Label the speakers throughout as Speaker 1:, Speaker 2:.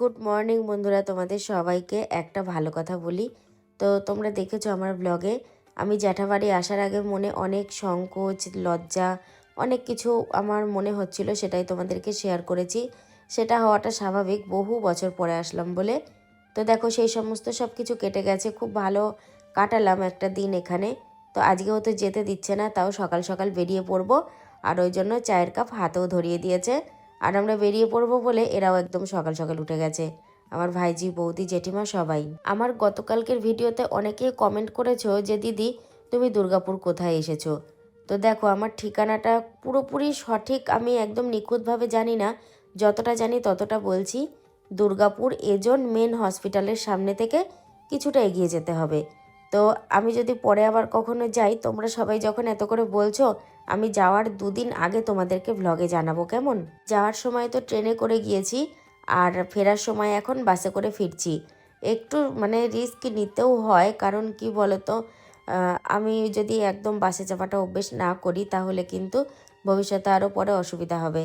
Speaker 1: Good morning বন্ধুরা, তোমাদের সবাইকে একটা ভালো কথা বলি। তো তোমরা দেখেছ আমার ব্লগে, আমি জ্যাঠাবাড়ি আসার আগে মনে অনেক সংকোচ, লজ্জা, অনেক কিছু আমার মনে হচ্ছিল, সেটাই তোমাদেরকে শেয়ার করেছি। সেটা হওয়াটা স্বাভাবিক, বহু বছর পরে আসলাম বলে। তো দেখো, সেই সমস্ত সব কিছু কেটে গেছে, খুব ভালো কাটালাম একটা দিন এখানে। তো আজকেও তো যেতে দিচ্ছে না, তাও সকাল সকাল বেরিয়ে পড়ব, আর ওই জন্য চায়ের কাপ হাতেও ধরিয়ে দিয়েছে। আর আমরা বেরিয়ে পড়ব বলে এরাও একদম সকাল সকাল উঠে গেছে। আমার ভাইজি, বৌদি, জেঠিমা সবাই। আমার গতকালকের ভিডিওতে অনেকে কমেন্ট করেছ যে, দিদি, তুমি দুর্গাপুর কোথায় এসেছ? তো দেখো, আমার ঠিকানাটা পুরোপুরি সঠিক আমি একদম নিখুঁতভাবে জানি না। যতটা জানি ততটা বলছি, দুর্গাপুর এজন মেন হসপিটালের সামনে থেকে কিছুটা এগিয়ে যেতে হবে। তো আমি যদি পরে আবার কখনো যাই, তোমরা সবাই যখন এত করে বলছো, আমি যাওয়ার দুদিন আগে তোমাদেরকে ভ্লগে জানাব, কেমন? যাওয়ার সময় তো ট্রেনে করে গিয়েছি, আর ফেরার সময় এখন বাসে করে ফিরছি। একটু মানে রিস্ক নিতেও হয়, কারণ কি বলতো আমি যদি একদম বাসে চাপাটা অভ্যেস না করি, তাহলে কিন্তু ভবিষ্যতে আরও পরে অসুবিধা হবে।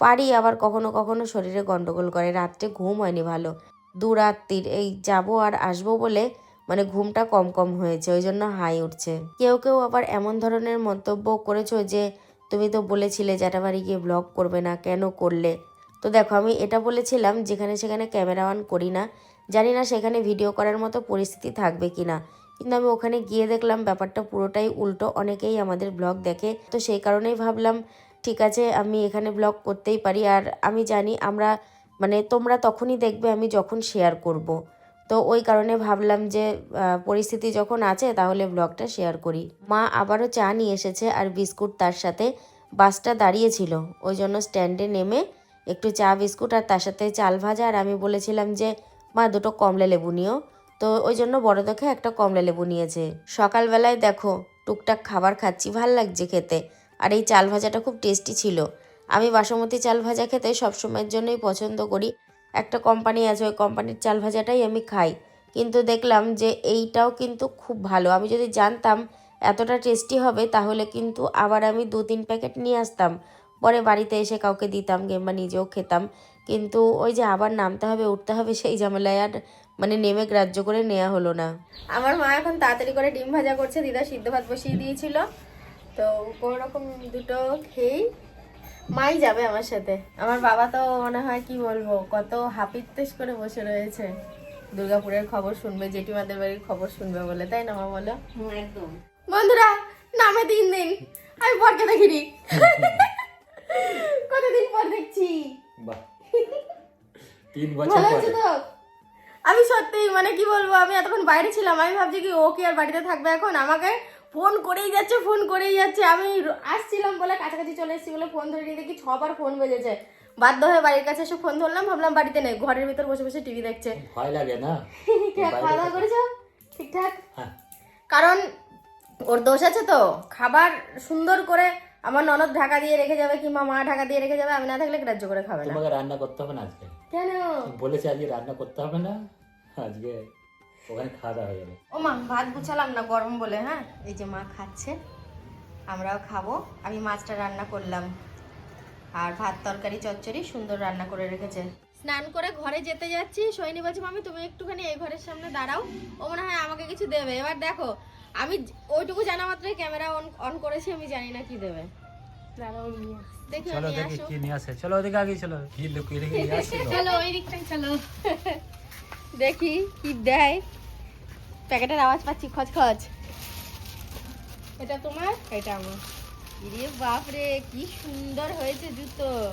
Speaker 1: পারি আবার কখনো কখনো শরীরে গন্ডগোল করে, রাত্রে ঘুম হয়নি ভালো। দু রাত্রির এই যাব আর আসব বলে মানে ঘুমটা কম কম হয়েছে, ওই জন্য হাই উঠছে। কেউ কেউ আবার এমন ধরনের মন্তব্য করেছ যে, তুমি তো বলেছিলে জ্যাঠাবাড়ি গিয়ে ব্লগ করবে না, কেন করলে? তো দেখো, আমি এটা বলেছিলাম যেখানে সেখানে ক্যামেরা অন করি না। জানি না সেখানে ভিডিও করার মতো পরিস্থিতি থাকবে কি না। কিন্তু আমি ওখানে গিয়ে দেখলাম ব্যাপারটা পুরোটাই উল্টো, অনেকেই আমাদের ব্লগ দেখে। তো সেই কারণেই ভাবলাম, ঠিক আছে, আমি এখানে ব্লগ করতেই পারি। আর আমি জানি আমরা মানে তোমরা তখনই দেখবে আমি যখন শেয়ার করব। তো ওই কারণে ভাবলাম যে পরিস্থিতি যখন আছে তাহলে ব্লগটা শেয়ার করি। মা আবারও চা নিয়ে এসেছে আর বিস্কুট তার সাথে বাসটা দাঁড়িয়েছিল। ওই জন্য স্ট্যান্ডে নেমে একটু চা, বিস্কুট আর তার সাথে চাল ভাজা আর আমি বলেছিলাম যে, মা, দুটো কমলা লেবু নিও। তো ওই জন্য বড় দেখে একটা কমলা লেবু নিয়েছে। সকালবেলায় দেখো, টুকটাক খাবার খাচ্ছি, ভালো লাগছে খেতে। আর এই চাল ভাজাটা খুব টেস্টি ছিল। আমি বাসমতি চাল ভাজা খেতে সবসময়ের জন্যই পছন্দ করি। একটা কোম্পানি আছে, ওই কোম্পানির চাল ভাজাটাই আমি খাই। কিন্তু দেখলাম যে এইটাও কিন্তু খুব ভালো। আমি যদি জানতাম এতটা টেস্টি হবে, তাহলে কিন্তু আবার আমি দু তিন প্যাকেট নিয়ে আসতাম। পরে বাড়িতে এসে কাউকে দিতাম কিংবা নিজেও খেতাম। কিন্তু ওই যে আবার নামতে হবে, উঠতে হবে, সেই ঝামেলায় আর মানে নেমে গ্রাহ্য করে নেওয়া হলো না।
Speaker 2: আমার মা এখন তাড়াতাড়ি করে ডিম ভাজা করছে। দিদা সিদ্ধ ভাত বসিয়ে দিয়েছিল। তো কোনো রকম দুটো খেয়েই মাই যাবে আমার সাথে। আমার বাবা তো মনে হয় কি বলব কত হাপিত্তেশ করে বসে রয়েছে। দুর্গাপুরের খবর শুনবে জেঠিমাদের বাড়ির খবর শুনবে বলে তাই না মা বলো?
Speaker 3: একদম।
Speaker 2: বন্ধুরা নামে তিন দিন। আমি পরকে দেখিনি। কতদিন পর দেখছি।
Speaker 4: তিন বছর
Speaker 2: ভালো
Speaker 4: পরে।
Speaker 2: আমি সত্যি মানে কি বলব আমি এতক্ষণ বাইরে ছিলাম আমি ভাবছি কি ও কি আর বাড়িতে থাকবে এখন? আমাকে ফোন করেই যাচ্ছে ফোন করেই যাচ্ছে। আমি আসছিলাম বলে কাছাকাছি চলে এসেছি বলে ফোন ধরে নিয়ে দেখি ছবার ফোন বেজেছে। বাধ্য হয়ে বাড়ির কাছে এসে ফোন ধরলাম ভাবলাম বাড়িতে নেই ঘরের ভিতর বসে বসে টিভি দেখছে।
Speaker 4: ভয় লাগে না?
Speaker 2: খাওয়া দাওয়া করেছ? ঠিকঠাক?
Speaker 4: হ্যাঁ।
Speaker 2: কারণ ওর দোষ আছে তো। খাবার সুন্দর করে আমার ননদ ঢাকা দিয়ে রেখে যাবে কিংবা মা ঢাকা দিয়ে রেখে যাবে আমি না থাকলে গ্রাহ্য করে খাবে না।
Speaker 4: তোমাকে রান্না করতে হবে না আজকে?
Speaker 2: কেন?
Speaker 4: বলেছে আজকে রান্না করতে হবে না। আজকে ওখানে খাওয়া দাওয়া হয়ে যাবে।
Speaker 2: ও মা ভাত গুছালাম না গরম বলে হ্যাঁ? এই যে মা খাচ্ছে আমরাও খাব। আমি মাছটা রান্না করলাম। আর ভাত তরকারি চচ্চড়ি সুন্দর রান্না করে রেখেছে। স্নান করে ঘরে যেতে যাচ্ছি। সৈনি বলছে মামি তুমি একটুখানি এই ঘরের সামনে দাঁড়াও। ও মনে হয় আমাকে কিছু দেবে। এবার দেখো আমি ওইটুকু জানা মাত্রই ক্যামেরা অন অন করেছি আমি জানি না কি দেবে। দাঁড়াও নিয়ে দেখি
Speaker 4: চলো
Speaker 2: নিয়ে
Speaker 4: দেখি কি নিয়ে আসে। চলো ওদিকে আগে চলো। কি লুকিয়ে রেখে
Speaker 3: চলো ওই দিকটাই চলো।
Speaker 2: দেখি কি দেয়। প্যাকেটের আওয়াজ পাচ্ছি খচ খচ এটা তোমার? এটা আমার। ইরে বাপ রে কি সুন্দর হয়েছে জুতো।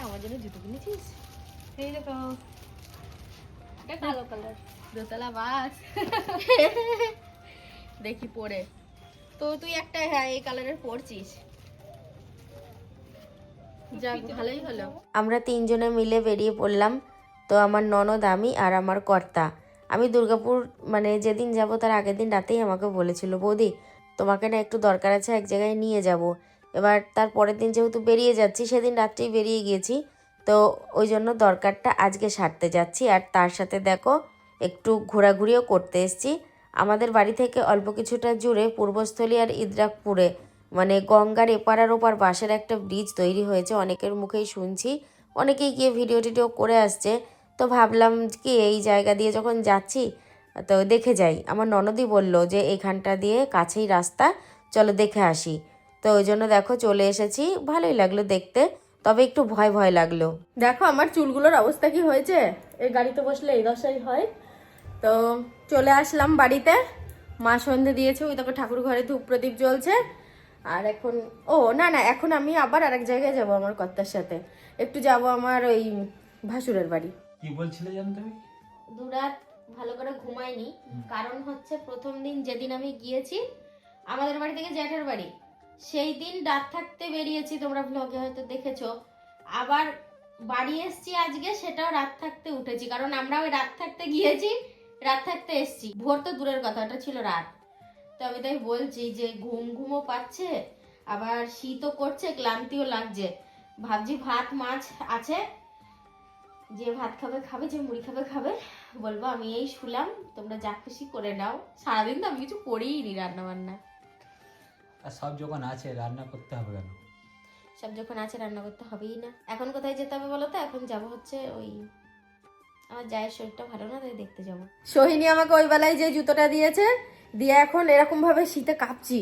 Speaker 2: আমার জন্য জুতো কিনেছিস?
Speaker 3: এই দেখো। এটা কালো কালার।
Speaker 2: দোতলা বাস। দেখি পরে। তো তুই একটা হ্যাঁ এই কালারের পরছিস। যাক ভালোই হলো।
Speaker 1: আমরা তিনজনে মিলে বেরিয়ে পড়লাম। তো আমার ননদ, আমি আর আমার কর্তা। আমি দুর্গাপুর মানে যেদিন যাব তার আগের দিন রাতেই আমাকে বলেছিল, বৌদি, তোমাকে না একটু দরকার আছে, এক জায়গায় নিয়ে যাব। এবার তার পরের দিন যেহেতু বেরিয়ে যাচ্ছি, সেদিন রাত্রেই বেরিয়ে গিয়েছি। তো ওই জন্য দরকারটা আজকে সারতে যাচ্ছি। আর তার সাথে দেখো, একটু ঘোরাঘুরিও করতে এসেছি। আমাদের বাড়ি থেকে অল্প কিছুটা জুড়ে পূর্বস্থলী আর ইদ্রাকপুরে মানে গঙ্গার এপার ওপার বাঁশের একটা ব্রিজ তৈরি হয়েছে। অনেকের মুখেই শুনছি, অনেকেই গিয়ে ভিডিও টিডিও করে আসছে। তো ভাবলাম কি এই জায়গা দিয়ে যখন যাচ্ছি, তো দেখে যাই। আমার ননদই বলল যে এইখানটা দিয়ে কাছেই রাস্তা, চলো দেখে আসি। তো ওই জন্য দেখো চলে এসেছি, ভালোই লাগল দেখতে, তবে একটু ভয় ভয় লাগল।
Speaker 2: দেখো আমার চুলগুলোর অবস্থা কি হয়েছে? এই গাড়িতে বসলে এই দশাই হয়। তো চলে আসলাম বাড়িতে। মা সন্ধে দিয়েছে, ওই দেখো ঠাকুর ঘরে ধূপ প্রদীপ জ্বলছে। আর এখন, ও না না, এখন আমি আবার আরেক জায়গায় যাব আমার কর্তার সাথে। একটু যাব আমার ওই ভাসুরের বাড়ি।
Speaker 4: কি বলছিলে জানো তুমি?
Speaker 2: দুরাত ভালো করে ঘুমাইনি কারণ হচ্ছে প্রথম দিন যেদিন আমি গিয়েছি আমাদের বাড়ি থেকে জ্যাঠার বাড়ি সেই দিন রাত থাকতে বেরিয়েছি তোমরা ব্লগে হয়তো দেখেছ। আবার বাড়ি এসছি আজকে সেটাও রাত থাকতে উঠেছি। কারণ আমরা ওই রাত থাকতে গিয়েছি রাত থাকতে এসছি। ভোর তো দূরের কথা ওটা ছিল রাত। তো আমি তাই বলছি যে ঘুম ঘুমও পাচ্ছে আবার শীতও করছে ক্লান্তিও লাগছে। ভাবছি ভাত মাছ আছে যে ভাত খাবে খাবে যে মুড়ি খাবে খাবে বলব আমি এই শুলাম তোমরা যা খুশি করে নাও। সারাদিন তো আমি কিছু করিই নি রান্না বান্না
Speaker 4: আর সব যখন আছে রান্না করতে হবে কেন?
Speaker 2: সব যখন আছে রান্না করতে হবেই না। এখন কোথায় যেতে হবে বলো তো? এখন যাব হচ্ছে ওই আমার জায়ের শরীরটা ভালো না তাই দেখতে যাব। সোহিনী আমাকে ওই বেলায় যে জুতোটা দিয়েছে দিয়ে এখন এরকম ভাবে শীতে কাঁপছি।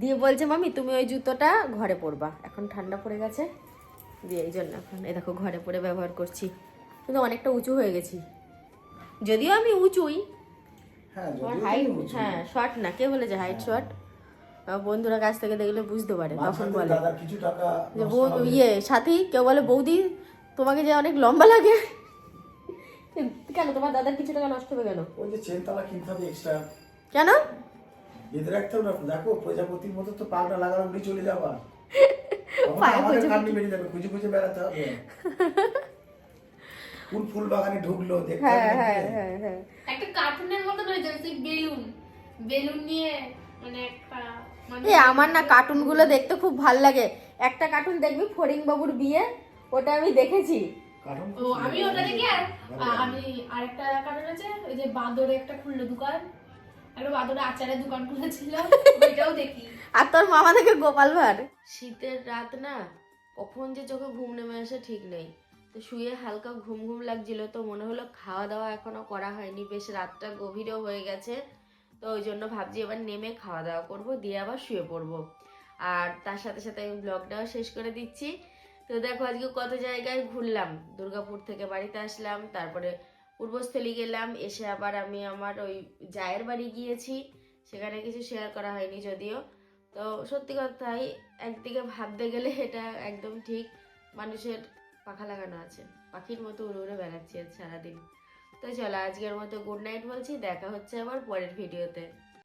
Speaker 2: দিয়ে বলছে মামি তুমি ওই জুতোটা ঘরে পরবা। এখন ঠান্ডা পড়ে গেছে। দিয়ে এই জন্য এখন এই দেখো ঘরে পরে ব্যবহার করছি। কিন্তু অনেকটা উঁচু হয়ে গেছি। যদিও আমি উঁচুই।
Speaker 5: হ্যাঁ
Speaker 2: হাইট হ্যাঁ শর্ট না কে বলেছে হাইট শর্ট বন্ধুরা কাছ থেকে দেখলে বুঝতে পারে তখন বলে। যে বউ ইয়ে সাথী কেউ বলে বৌদি তোমাকে যে অনেক লম্বা লাগে। কেন তোমার দাদার কিছু টাকা নষ্ট হবে কেন?
Speaker 5: ওই যে চেন তালা কিনতে হবে এক্সট্রা
Speaker 2: কেন?
Speaker 5: বেঁধে রাখতে হবে দেখো প্রজাপতির মতো তো পালটা লাগানো চলে যাবা
Speaker 2: পায়ে
Speaker 5: খুঁজে বেড়াতে হবে। ফুল ফুল বাগানে ঢুকলো দেখতে
Speaker 2: হ্যাঁ হ্যাঁ হ্যাঁ হ্যাঁ।
Speaker 3: একটা কার্টুনের মতো রয়েছে সেই বেলুন। বেলুন নিয়ে মানে একটা মানে
Speaker 2: এ আমার না কার্টুনগুলো দেখতে খুব ভালো লাগে। একটা কার্টুন দেখবি ফরিং বাবুর বিয়ে ওটা আমি দেখেছি।
Speaker 3: ও আমি ওটা দেখি আর আমি আরেকটা কার্টুন আছে ওই যে বাঁদরে একটা খুললো দোকান। একটা বাঁদরে আচারের দোকান খুলেছিল ওইটাও দেখি।
Speaker 2: আর তোর মামা থেকে গোপাল ভাঁড়?
Speaker 1: শীতের রাত না কখন যে চোখে ঘুম নেমে আসে ঠিক নেই। তো শুয়ে হালকা ঘুম ঘুম লাগছিল তো মনে হলো খাওয়া দাওয়া এখনও করা হয়নি। বেশ রাতটা গভীরও হয়ে গেছে। তো ওই জন্য ভাবছি এবার নেমে খাওয়া দাওয়া করব, দিয়ে আবার শুয়ে পড়ব। আর তার সাথে সাথে আমি ব্লগটাও শেষ করে দিচ্ছি। তো দেখো আজকে কত জায়গায় ঘুরলাম। দুর্গাপুর থেকে বাড়িতে আসলাম, তারপরে পূর্বস্থলী গেলাম, এসে আবার আমি আমার ওই জায়ের বাড়ি গিয়েছি। সেখানে কিছু শেয়ার করা হয়নি যদিও। তো সত্যি কথাই একদিকে ভাবতে গেলে এটা একদম ঠিক। মানুষের পাখা লাগানো আছে। পাখির মতো উড়ে উড়ে বেড়াচ্ছি সারাদিন। তো চলো, আজকের মতো গুড নাইট বলছি, দেখা হচ্ছে আবার পরের ভিডিওতে